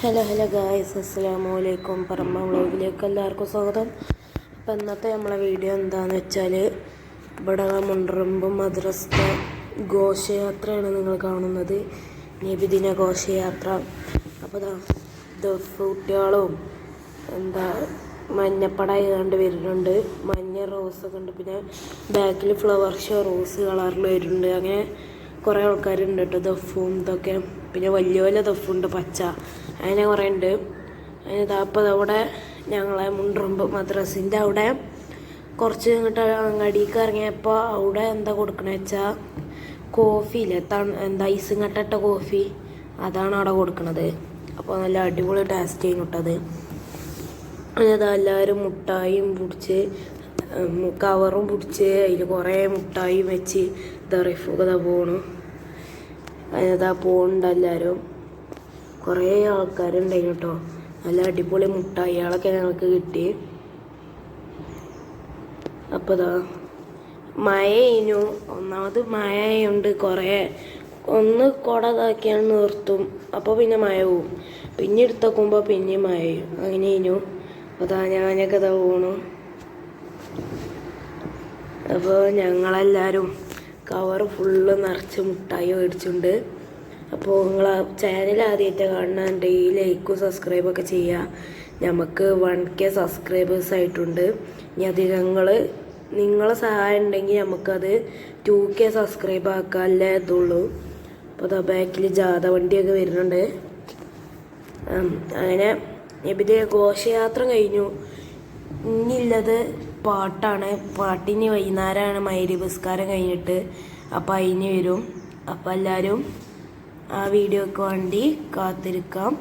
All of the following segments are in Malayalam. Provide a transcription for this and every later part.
ഹലോ ഹലോ ഗായ്സ് അസ്സലാമു അലൈക്കും പറമ്പ വ്ളോഗിലേക്ക് എല്ലാവർക്കും സ്വാഗതം. അപ്പം ഇന്നത്തെ നമ്മളെ വീഡിയോ എന്താണെന്ന് വെച്ചാൽ ഇവിടെ മുണ്ടറമ്പ് മദ്രസത്തെ ഘോഷയാത്രയാണ് നിങ്ങൾ കാണുന്നത്. നബിദിന ഘോഷയാത്ര. അപ്പോൾ ദഫ് കുട്ടികളും എന്താ മഞ്ഞപ്പടായി കണ്ട് വരുന്നുണ്ട്. മഞ്ഞ റോസൊക്കെ ഉണ്ട്. പിന്നെ ബാക്കിൽ ഫ്ലവർ ഷോ റോസ് കളറിൽ വരുന്നുണ്ട്. അങ്ങനെ കുറേ ആൾക്കാരുണ്ട് കേട്ടോ ദഫും ഇതൊക്കെ. പിന്നെ വലിയ വലിയ ദഫുണ്ട് പച്ച. അങ്ങനെ കുറേ ഉണ്ട് അതിന് അപ്പോൾ അവിടെ ഞങ്ങളെ മുണ്ടുറുമ്പ് മദ്രസിന്റെ അവിടെ കുറച്ച് ഇങ്ങോട്ട് അങ്ങാടിക്ക് ഇറങ്ങിയപ്പോൾ അവിടെ എന്താ കൊടുക്കണ വെച്ചാൽ കോഫി ഇല്ലേ തണ എന്താ ഐസും കട്ടിട്ട കോഫി? അതാണ് അവിടെ കൊടുക്കണത്. അപ്പോൾ നല്ല അടിപൊളി ടേസ്റ്റ് ചെയ്യുന്നു കേട്ടത് എല്ലാവരും മുട്ടായും പിടിച്ച് കവറും പിടിച്ച് അതിൽ കുറേ മുട്ടായും വെച്ച് ഇതാ റിഫുകത പോണു. അതാ പോണുണ്ട് എല്ലാവരും കുറേ ആൾക്കാരുണ്ടായിരുന്നു കേട്ടോ നല്ല അടിപൊളി മുട്ടായികളൊക്കെ ഞങ്ങൾക്ക് കിട്ടി. അപ്പോൾ ഇതാ മഴ കഴിഞ്ഞു ഒന്നാമത് മഴ ആയതുകൊണ്ട് കുറേ ഒന്ന് കുട ഇതാക്കിയാണ് നിർത്തും. അപ്പോൾ പിന്നെ മഴ പോവും. പിന്നെ എടുത്തേക്കുമ്പോൾ പിന്നെയും മഴ ചെയ്യും അങ്ങനെ അപ്പോൾ അതാ ഞാനൊക്കെ ഇതാ പോണു. അപ്പോൾ ഞങ്ങളെല്ലാവരും കവർ ഫുള്ള് നിറച്ച് മുട്ടായി മേടിച്ചുണ്ട്. അപ്പോൾ നിങ്ങൾ ചാനൽ ആദ്യമായിട്ട് കാണുന്നുണ്ടെങ്കിൽ ലൈക്കും സബ്സ്ക്രൈബൊക്കെ ചെയ്യുക. നമുക്ക് വൺ കെ സബ്സ്ക്രൈബേഴ്സ് ആയിട്ടുണ്ട്. ഇനി അത് ഞങ്ങൾ നിങ്ങളെ സഹായം ഉണ്ടെങ്കിൽ നമുക്കത് ടു കെ സബ്സ്ക്രൈബ് ആക്കാനല്ലേ ഇതുള്ളൂ. അപ്പോൾ അതാ ബാക്കിൽ ജാഥ വണ്ടിയൊക്കെ വരുന്നുണ്ട്. അങ്ങനെ എവിടെ ഘോഷയാത്ര കഴിഞ്ഞു. ഇനിയുള്ളത് പാട്ടാണ്. പാട്ടിന് വൈകുന്നേരമാണ് മൈരി പുസ്കാരം കഴിഞ്ഞിട്ട് അപ്പം അതിന് വരും. അപ്പം എല്ലാവരും ആ വീഡിയോക്ക് വേണ്ടി കാത്തിരിക്കാം.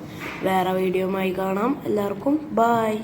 വേറെ വീഡിയോയുമായി കാണാം. എല്ലാവർക്കും ബായ്